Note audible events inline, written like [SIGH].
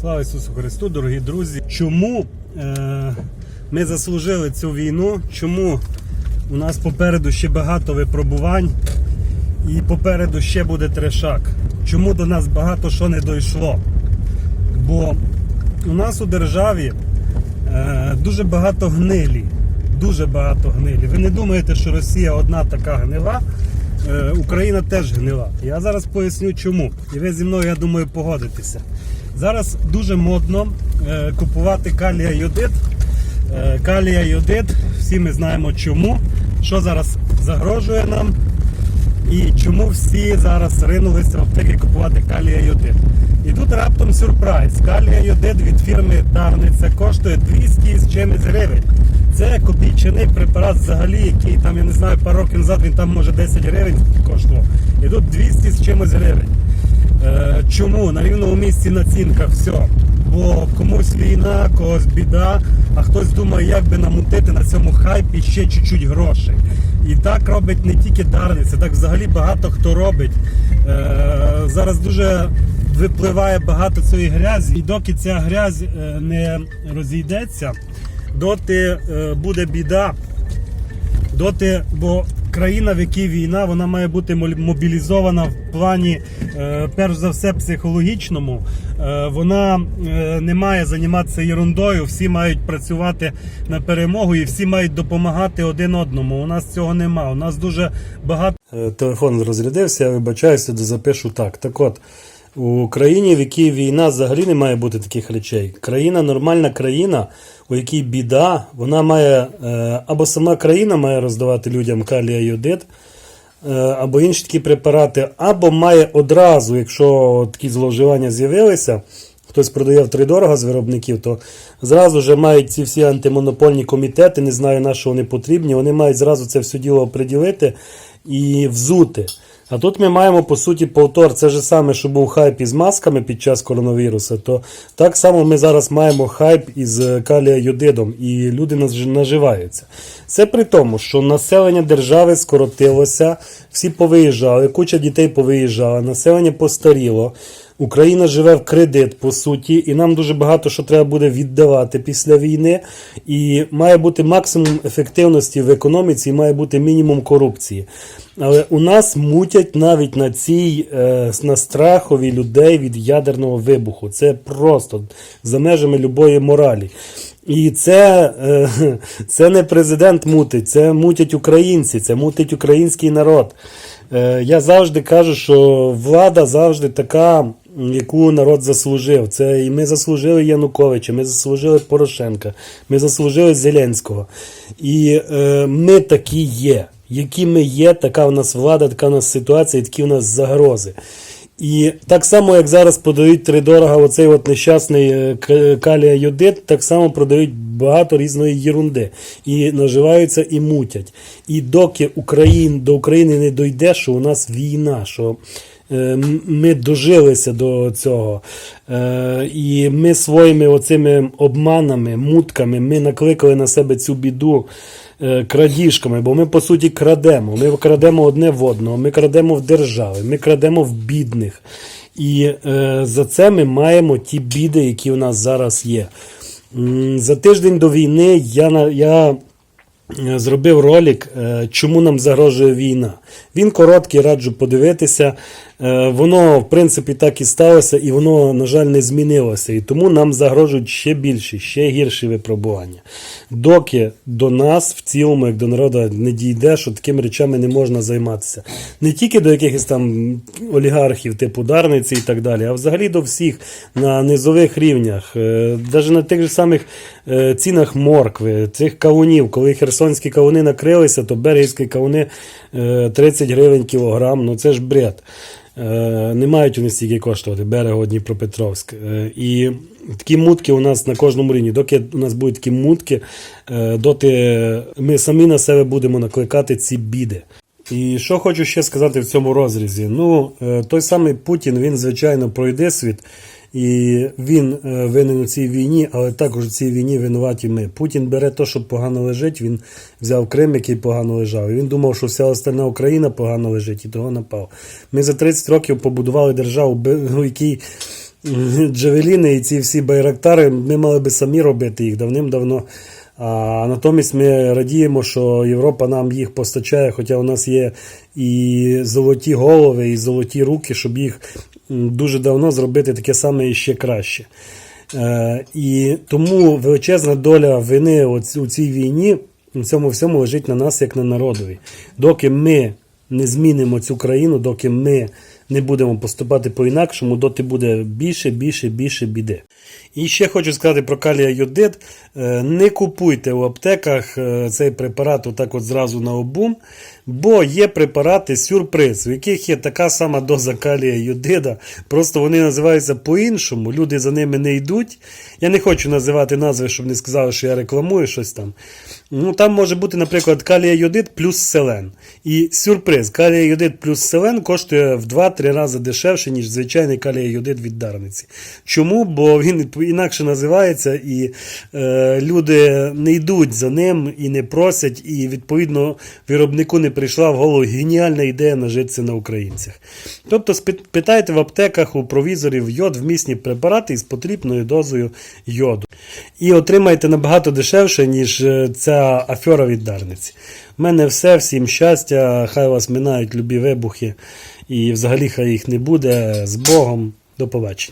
Слава Ісусу Христу, дорогі друзі. Чому е, ми заслужили цю війну? Чому у нас попереду ще багато випробувань і попереду ще буде трешак? Чому до нас багато що не дійшло? Бо у нас у державі е, дуже багато гнилі. Дуже багато гнилі. Ви не думаєте, що Росія одна така гнила, е, Україна теж гнила. Я зараз поясню чому. І ви зі мною, я думаю, погодитеся. Зараз дуже модно е, купувати калія йодит. Е, калія йодит, всі ми знаємо чому, що зараз загрожує нам. І чому всі зараз ринулися в аптеки купувати калія йодит. І тут раптом сюрприз. Калія йодит від фірми Дарниця коштує 200 з чимось гривень. Це копійчаний препарат взагалі, який там, я не знаю, пару років назад він там може 10 гривень коштував. І тут 200 з чимось гривень. Е, чому? На рівному місці націнка, все. Бо комусь війна, когось біда, а хтось думає, як би намутити на цьому хайпі ще чуть-чуть грошей. І так робить не тільки Дарниця, так взагалі багато хто робить. Е, зараз дуже випливає багато цієї грязі, і доки ця грязь е, не розійдеться, доти буде біда. Доти, бо країна, в якій війна, вона має бути мобілізована в плані, е, перш за все, психологічному. Е, вона е, не має займатися ерундою, всі мають працювати на перемогу і всі мають допомагати один одному. У нас цього нема. У нас дуже багато. Телефон розрядився, я вибачаюся, запишу так. Так от. У країні, в якій війна, взагалі не має бути таких речей. Країна, нормальна країна, у якій біда, вона має е, або сама країна має роздавати людям калія йодит, е, або інші такі препарати, або має одразу, якщо такі зловживання з'явилися, хтось продає втридорога з виробників, то зразу вже мають ці всі антимонопольні комітети, не знаю на що вони потрібні, вони мають зразу це все діло оприділити і взути. А тут ми маємо по суті повтор. Це ж саме, що був хайп із масками під час коронавірусу, то так само ми зараз маємо хайп із е, і люди наживаються. Це при тому, що населення держави скоротилося, всі повиїжджали, куча дітей повиїжджала, населення постаріло. Україна живе в кредит, по суті, і нам дуже багато що треба буде віддавати після війни. І має бути максимум ефективності в економіці, і має бути мінімум корупції. Але у нас мутять навіть на цій е, на страхові людей від ядерного вибуху. Це просто за межами любої моралі. І це, е, [LAUGHS] це не президент мутить, це мутять українці, це мутить український народ. Е, Я завжди кажу, що влада завжди така, яку народ заслужив. Це і ми заслужили Януковича, ми заслужили Порошенка, ми заслужили Зеленського. І е, ми такі є. Які ми є, така в нас влада, така в нас ситуація, такі в нас загрози. І так само, як зараз подають тридорога оцей от нещасний е, калія йодит, так само продають багато різної єрунди. І наживаються і мутять. І доки Україн, до України не дойде, що у нас війна, що ми дожилися до цього. Е, І ми своїми оцими обманами, мутками, ми накликали на себе цю біду е, крадіжками, бо ми по суті крадемо. Ми крадемо одне в одного, ми крадемо в держави, ми крадемо в бідних. І е, за це ми маємо ті біди, які у нас зараз є. За тиждень до війни я, я зробив ролик, чому нам загрожує війна. Він короткий, раджу подивитися. Е, Воно, в принципі, так і сталося, і воно, на жаль, не змінилося. І тому нам загрожують ще більші, ще гірші випробування. Доки до нас, в цілому, як до народу, не дійде, що такими речами не можна займатися. Не тільки до якихось там олігархів, типу Дарниці і так далі, а взагалі до всіх на низових рівнях, навіть на тих же самих е, цінах моркви, цих кавунів, коли херсонські кавуни накрилися, то бергівські кавуни е, 30 гривень кілограм, ну це ж бред. Е, Не мають вони стільки коштувати, берего Дніпропетровськ. Е, І такі мутки у нас на кожному рівні. Доки у нас будуть такі мутки, е, доти ми самі на себе будемо накликати ці біди. І що хочу ще сказати в цьому розрізі? Ну, той самий Путін, він, звичайно, пройде світ. І він е, винен у цій війні, але також у цій війні винуваті ми. Путін бере те, що погано лежить. Він взяв Крим, який погано лежав. І він думав, що вся остальна Україна погано лежить, і того напав. Ми за 30 років побудували державу, у якій джавеліни і ці всі байрактари, ми мали би самі робити їх давним-давно. А натомість ми радіємо, що Європа нам їх постачає, хоча у нас є і золоті голови, і золоті руки, щоб їх дуже давно зробити таке саме і ще краще. Е, і тому величезна доля вини у цій війні у цьому всьому лежить на нас, як на народові. Доки ми не змінимо цю країну, доки ми не будемо поступати по-інакшому, доти буде більше, більше, більше біди. І ще хочу сказати про калія йодит. Е, Не купуйте у аптеках е, цей препарат отак от зразу на обум, бо є препарати сюрприз, в яких є така сама доза калія йодида, просто вони називаються по-іншому, люди за ними не йдуть. Я не хочу називати назви, щоб не сказали, що я рекламую щось там. Ну, там може бути, наприклад, калія йодит плюс селен. І сюрприз, калія йодит плюс селен коштує в 2-3 рази дешевше, ніж звичайний калія йодит від Дарниці. Чому? Бо він інакше називається, і е, люди не йдуть за ним і не просять, і відповідно виробнику не прийшла в голову геніальна ідея нажитися на українцях. Тобто питайте в аптеках у провізорів йод вмісні препарати із потрібною дозою йоду. І отримаєте набагато дешевше, ніж е, ця афера від Дарниці. У мене все, всім щастя, хай вас минають любі вибухи, і взагалі хай їх не буде. З Богом, до побачення.